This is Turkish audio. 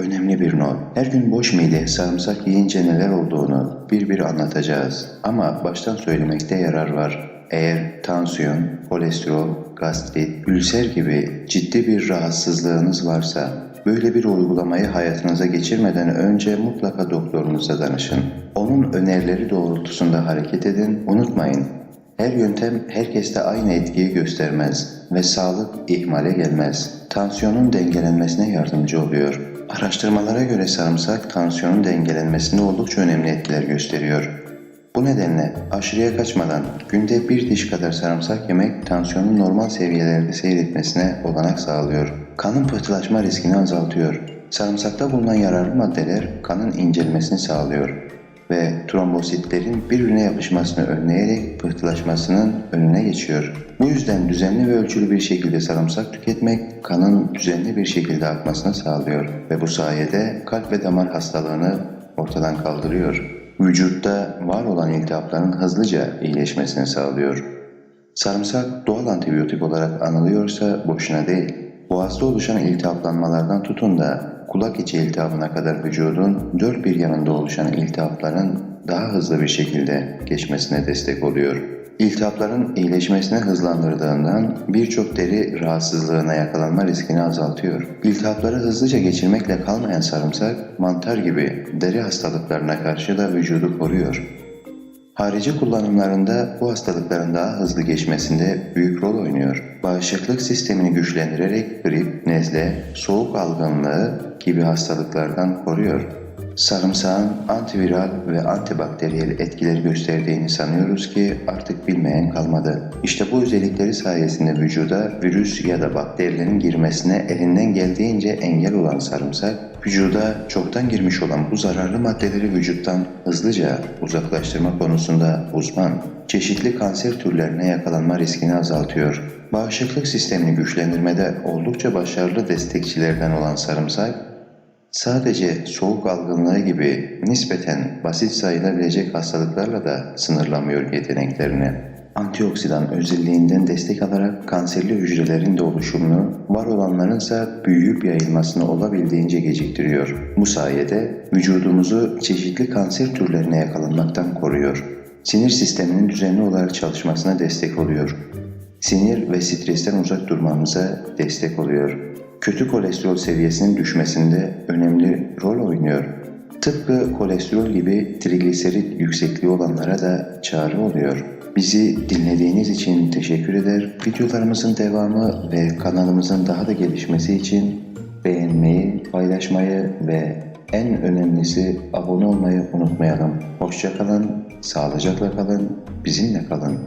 Önemli bir not. Her gün boş mide sarımsak yiyince neler olduğunu bir bir anlatacağız. Ama baştan söylemekte yarar var. Eğer tansiyon, kolesterol, gastrit, ülser gibi ciddi bir rahatsızlığınız varsa böyle bir uygulamayı hayatınıza geçirmeden önce mutlaka doktorunuza danışın. Onun önerileri doğrultusunda hareket edin. Unutmayın, her yöntem herkeste aynı etkiyi göstermez ve sağlık ihmale gelmez. Tansiyonun dengelenmesine yardımcı oluyor. Araştırmalara göre sarımsak tansiyonun dengelenmesinde oldukça önemli etkiler gösteriyor. Bu nedenle aşırıya kaçmadan günde bir diş kadar sarımsak yemek tansiyonun normal seviyelerde seyretmesine olanak sağlıyor. Kanın pıhtılaşma riskini azaltıyor. Sarımsakta bulunan yararlı maddeler kanın incelmesini sağlıyor ve trombositlerin birbirine yapışmasını önleyerek pıhtılaşmasının önüne geçiyor. Bu yüzden düzenli ve ölçülü bir şekilde sarımsak tüketmek kanın düzenli bir şekilde akmasını sağlıyor ve bu sayede kalp ve damar hastalığını ortadan kaldırıyor. Vücutta var olan iltihapların hızlıca iyileşmesini sağlıyor. Sarımsak doğal antibiyotik olarak anılıyorsa boşuna değil. Boğazda oluşan iltihaplanmalardan tutun da kulak içi iltihabına kadar vücudun dört bir yanında oluşan iltihapların daha hızlı bir şekilde geçmesine destek oluyor. İltihapların iyileşmesini hızlandırdığından birçok deri rahatsızlığına yakalanma riskini azaltıyor. İltihapları hızlıca geçirmekle kalmayan sarımsak, mantar gibi deri hastalıklarına karşı da vücudu koruyor. Harici kullanımlarında bu hastalıkların daha hızlı geçmesinde büyük rol oynuyor. Bağışıklık sistemini güçlendirerek grip, nezle, soğuk algınlığı gibi hastalıklardan koruyor. Sarımsağın antiviral ve antibakteriyel etkileri gösterdiğini sanıyoruz ki artık bilmeyen kalmadı. İşte bu özellikleri sayesinde vücuda virüs ya da bakterilerin girmesine elinden geldiğince engel olan sarımsak, vücuda çoktan girmiş olan bu zararlı maddeleri vücuttan hızlıca uzaklaştırma konusunda uzman. Çeşitli kanser türlerine yakalanma riskini azaltıyor. Bağışıklık sistemini güçlendirmede oldukça başarılı destekçilerden olan sarımsak, Sadece soğuk algınlığı gibi nispeten basit sayılabilecek hastalıklarla da sınırlamıyor yeteneklerini. Antioksidan özelliğinden destek alarak kanserli hücrelerin de oluşumunu, var olanların ise büyüyüp yayılmasını olabildiğince geciktiriyor. Bu sayede vücudumuzu çeşitli kanser türlerine yakalanmaktan koruyor. Sinir sisteminin düzenli olarak çalışmasına destek oluyor. Sinir ve stresten uzak durmamıza destek oluyor kötü kolesterol seviyesinin düşmesinde önemli rol oynuyor. Tıpkı kolesterol gibi trigliserit yüksekliği olanlara da çare oluyor. Bizi dinlediğiniz için teşekkür eder. Videolarımızın devamı ve kanalımızın daha da gelişmesi için beğenmeyi, paylaşmayı ve en önemlisi abone olmayı unutmayalım. Hoşça kalın, sağlıcakla kalın, bizimle kalın.